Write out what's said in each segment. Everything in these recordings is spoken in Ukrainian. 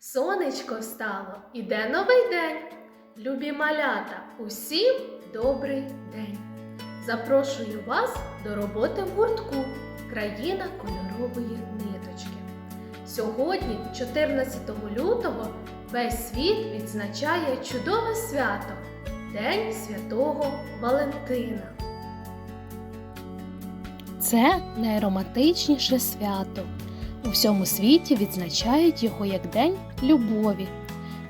Сонечко встало, іде новий день. Любі малята, усім добрий день. Запрошую вас до роботи в гуртку Країна кольорової ниточки. Сьогодні, 14 лютого, весь світ відзначає чудове свято День Святого Валентина. Це найромантичніше свято. У всьому світі відзначають його як День любові.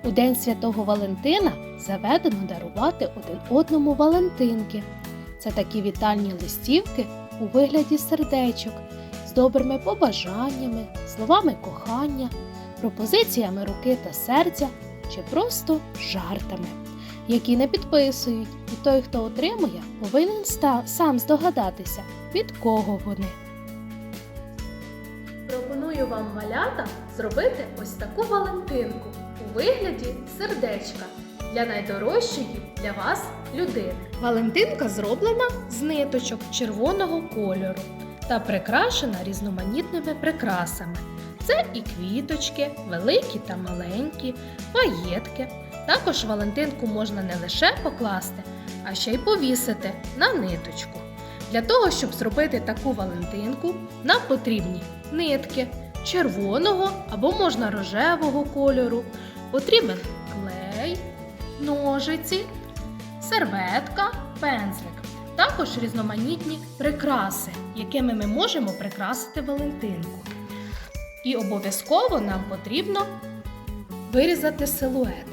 У День Святого Валентина заведено дарувати один одному Валентинки. Це такі вітальні листівки у вигляді сердечок з добрими побажаннями, словами кохання, пропозиціями руки та серця чи просто жартами, які не підписують, і той, хто отримує, повинен сам здогадатися, від кого вони. Пропоную вам малята зробити ось таку Валентинку у вигляді сердечка для найдорожчої для вас людини. Валентинка зроблена з ниточок червоного кольору та прикрашена різноманітними прикрасами. Це і квіточки, великі та маленькі, паєтки. Також Валентинку можна не лише покласти, а ще й повісити на ниточку. Для того, щоб зробити таку Валентинку, нам потрібні нитки червоного або можна рожевого кольору. Потрібен клей, ножиці, серветка, пензлик. Також різноманітні прикраси, якими ми можемо прикрасити Валентинку. І обов'язково нам потрібно вирізати силует.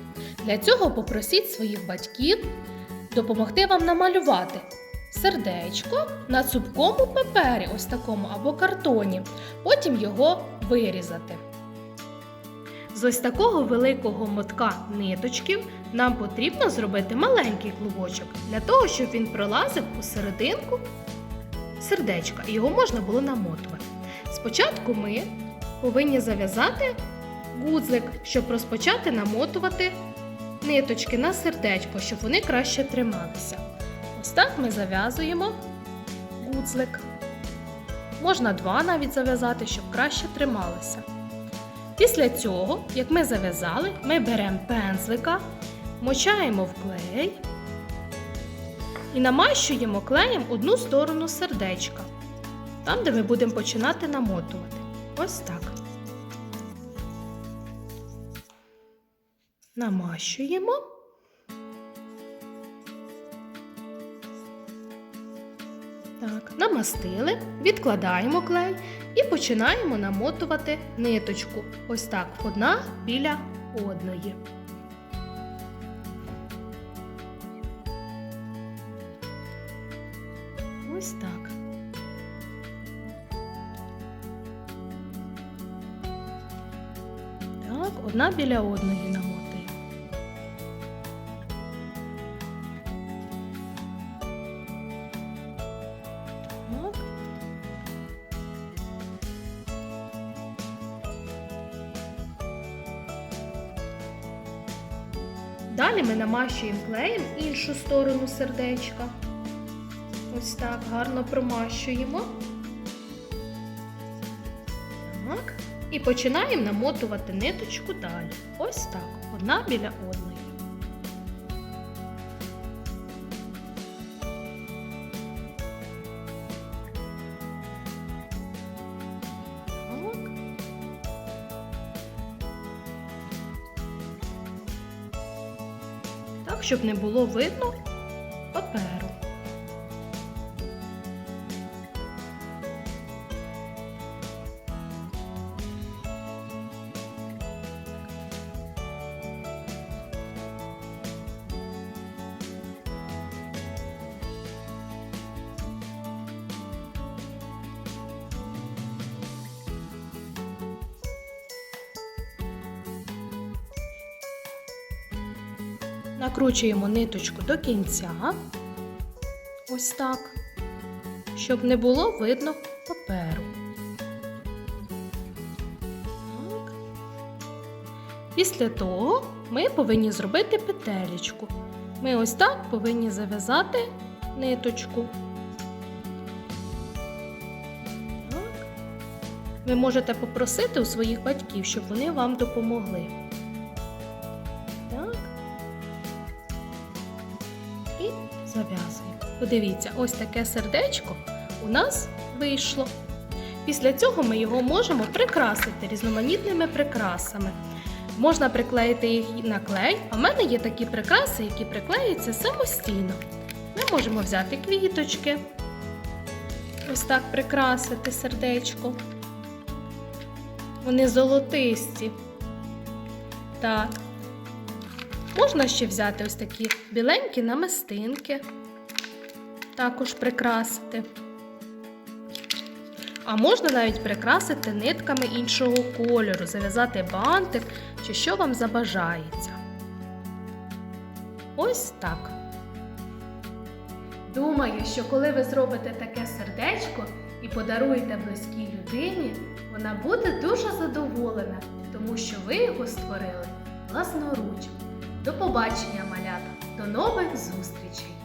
Для цього попросіть своїх батьків допомогти вам намалювати сердечко на цупкому папері, ось такому або картоні, потім його вирізати. З ось такого великого мотка ниточків нам потрібно зробити маленький клубочок для того, щоб він пролазив у серединку сердечка і його можна було намотувати. Спочатку ми повинні зав'язати гудзик, щоб розпочати намотувати ниточки на сердечко, щоб вони краще трималися. Ось так ми зав'язуємо гудзлик. Можна два навіть зав'язати, щоб краще трималося. Після цього, як ми зав'язали, ми беремо пензлика, мочаємо в клей і намащуємо клеєм одну сторону сердечка, там, де ми будемо починати намотувати. Ось так. Намащуємо. Так, намастили, відкладаємо клей і починаємо намотувати ниточку. Ось так, одна біля одної. Ось так. Так, одна біля одної намотуємо. Далі ми намащуємо клеєм іншу сторону сердечка. Ось так гарно промащуємо. Так. І починаємо намотувати ниточку далі. Ось так, одна біля одної. Так, щоб не було видно Накручуємо ниточку до кінця. Ось так, щоб не було видно паперу. Так. Після того ми повинні зробити петелечку. Ми ось так повинні зав'язати ниточку. Ви можете попросити у своїх батьків, щоб вони вам допомогли. Подивіться, ось таке сердечко у нас вийшло. Після цього ми його можемо прикрасити різноманітними прикрасами. Можна приклеїти їх на клей, а в мене є такі прикраси, які приклеюються самостійно. Ми можемо взяти квіточки, ось так прикрасити сердечко. Вони золотисті. Так. Можна ще взяти ось такі біленькі намистинки, також прикрасити. А можна навіть прикрасити нитками іншого кольору, зав'язати бантик чи що вам забажається. Ось так. Думаю, що коли ви зробите таке сердечко і подаруєте близькій людині, вона буде дуже задоволена, тому що ви його створили власноруч. До побачення, малята! До нових зустрічей!